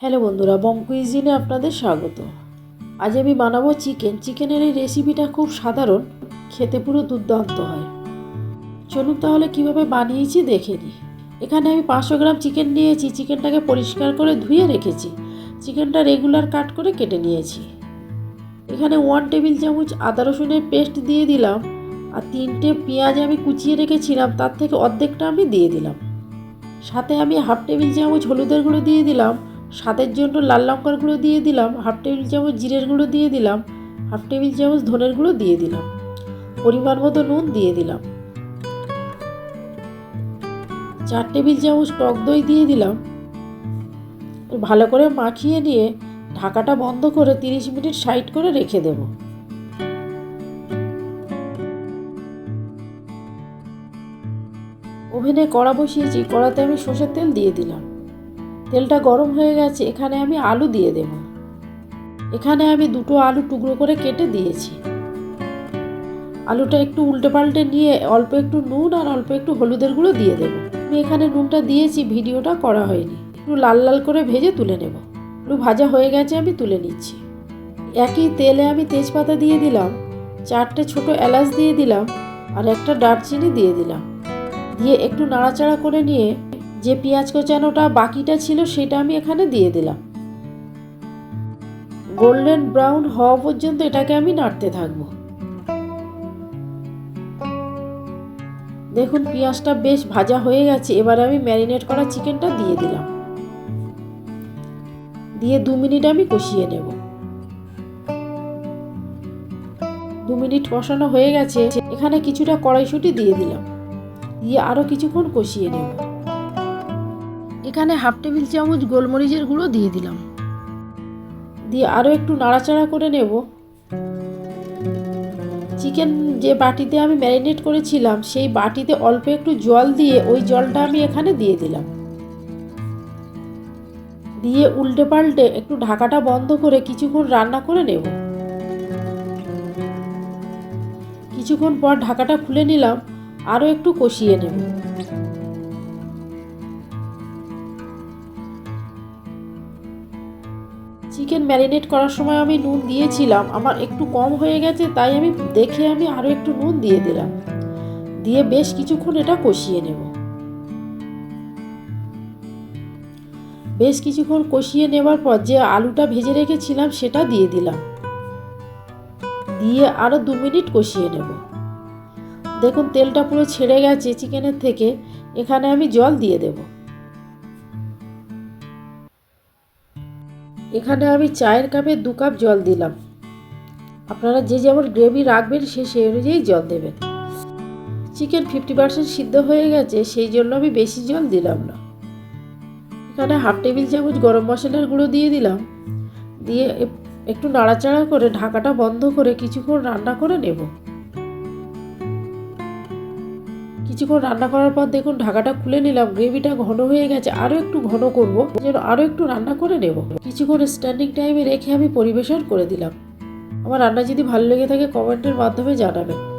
Hello বন্ধুরা বং কুইজিনে আপনাদের স্বাগত। আজ আমি বানাবো চিকেন। চিকেনের এই রেসিপিটা খুব সাধারণ, খেতে পুরো দুর্দান্ত হয়। চলুন তাহলে কীভাবে বানিয়েছি দেখে নিই। এখানে আমি পাঁচশো গ্রাম চিকেন নিয়েছি। চিকেনটাকে পরিষ্কার করে ধুয়ে রেখেছি। চিকেনটা রেগুলার কাট করে কেটে নিয়েছি। এখানে ওয়ান টেবিল চামচ আদা রসুনের পেস্ট দিয়ে দিলাম আর তিনটে পেঁয়াজ আমি কুচিয়ে রেখেছিলাম, তার থেকে অর্ধেকটা আমি দিয়ে দিলাম। সাথে আমি হাফ টেবিল চামচ হলুদের গুঁড়ো দিয়ে দিলাম স্বাদের জন্য লাল লঙ্কার গুঁড়ো দিয়ে দিলাম হাফ টেবিল চামচ জিরের গুঁড়ো দিয়ে দিলাম হাফ টেবিল চামচ ধনের গুঁড়ো দিয়ে দিলাম, পরিমাণ মতো নুন দিয়ে দিলাম। চার টেবিল চামচ টক দই দিয়ে দিলাম। ভালো করে মাখিয়ে নিয়ে ঢাকাটা বন্ধ করে তিরিশ মিনিট সাইড করে রেখে দেবো। ওভেনে কড়া বসিয়েছি, কড়াতে আমি সর্ষের তেল দিয়ে দিলাম। তেলটা গরম হয়ে গেছে, এখানে আমি আলু দিয়ে দেব। এখানে আমি দুটো আলু টুকরো করে কেটে দিয়েছি। আলুটা একটু উল্টে পাল্টে নিয়ে অল্প একটু নুন আর অল্প একটু হলুদের গুঁড়ো দিয়ে দেবো। আমি এখানে নুনটা দিয়েছি, ভিডিওটা করা হয়নি। একটু লাল লাল করে ভেজে তুলে নেব। একটু ভাজা হয়ে গেছে, আমি তুলে নিচ্ছি। একই তেলে আমি তেজপাতা দিয়ে দিলাম, চারটে ছোট এলাচ দিয়ে দিলাম আর একটা দারচিনি দিয়ে দিলাম। দিয়ে একটু নাড়াচাড়া করে নিয়ে যে পেঁয়াজ কোচানোটা বাকিটা ছিল সেটা আমি এখানে দিয়ে দিলাম। গোল্ডেন ব্রাউন হওয়া পর্যন্ত এটাকে আমি নাড়তে থাকব। দেখুন, পেঁয়াজটা বেশ ভাজা হয়ে গেছে। এবার আমি ম্যারিনেট করা চিকেনটা দিয়ে দিলাম। দিয়ে দু মিনিট আমি কষিয়ে নেব। দু মিনিট কষানো হয়ে গেছে। এখানে কিছুটা কড়াইশুঁটি দিয়ে দিলাম। দিয়ে আরও কিছুক্ষণ কষিয়ে নেব। এখানে হাফ টেবিল চামচ গোলমরিচের গুঁড়ো দিয়ে দিলাম। দিয়ে আরও একটু নাড়াচাড়া করে নেব। চিকেন যে বাটিতে আমি ম্যারিনেট করেছিলাম, সেই বাটিতে অল্প একটু জল দিয়ে ওই জলটা আমি এখানে দিয়ে দিলাম। দিয়ে উল্টে পাল্টে একটু ঢাকাটা বন্ধ করে কিছুক্ষণ রান্না করে নেব। কিছুক্ষণ পর ঢাকাটা খুলে নিলাম আরও একটু কষিয়ে নেব। চিকেন ম্যারিনেট করার সময় আমি নুন দিয়েছিলাম। আমার একটু কম হয়ে গেছে, তাই আমি দেখে আমি আরও একটু নুন দিয়ে দিলাম। দিয়ে বেশ কিছুক্ষণ এটা কষিয়ে নেব। বেশ কিছুক্ষণ কষিয়ে নেবার পর যে আলুটা ভেজে রেখেছিলাম, সেটা দিয়ে দিলাম। দিয়ে আরও দু মিনিট কষিয়ে নেব। দেখুন, তেলটা পুরো ছেড়ে গেছে চিকেনের থেকে। এখানে আমি জল দিয়ে দেব। এখানে আমি চায়ের কাপে দু কাপ জল দিলাম। আপনারা যে যেমন গ্রেভি রাখবেন, সে সেই অনুযায়ী জল দেবেন। চিকেন ফিফটি পার্সেন্ট সিদ্ধ হয়ে গেছে, সেই জন্য আমি বেশি জল দিলাম না। এখানে হাফ টেবিল চামচ গরম মশলার গুঁড়ো দিয়ে দিলাম। দিয়ে একটু নাড়াচাড়া করে ঢাকাটা বন্ধ করে কিছুক্ষণ রান্না করে নেব। কিছুক্ষণ রান্না করার পর দেখুন ঢাকাটা খুলে নিলাম, গ্রেভিটা ঘন হয়ে গেছে আরও একটু ঘন করব, যেন আরও একটু রান্না করে নেব। কিছুক্ষণ স্ট্যান্ডিং টাইমে রেখে আমি পরিবেশন করে দিলাম। আমার রান্না যদি ভালো লেগে থাকে কমেন্টের মাধ্যমে জানাবেন।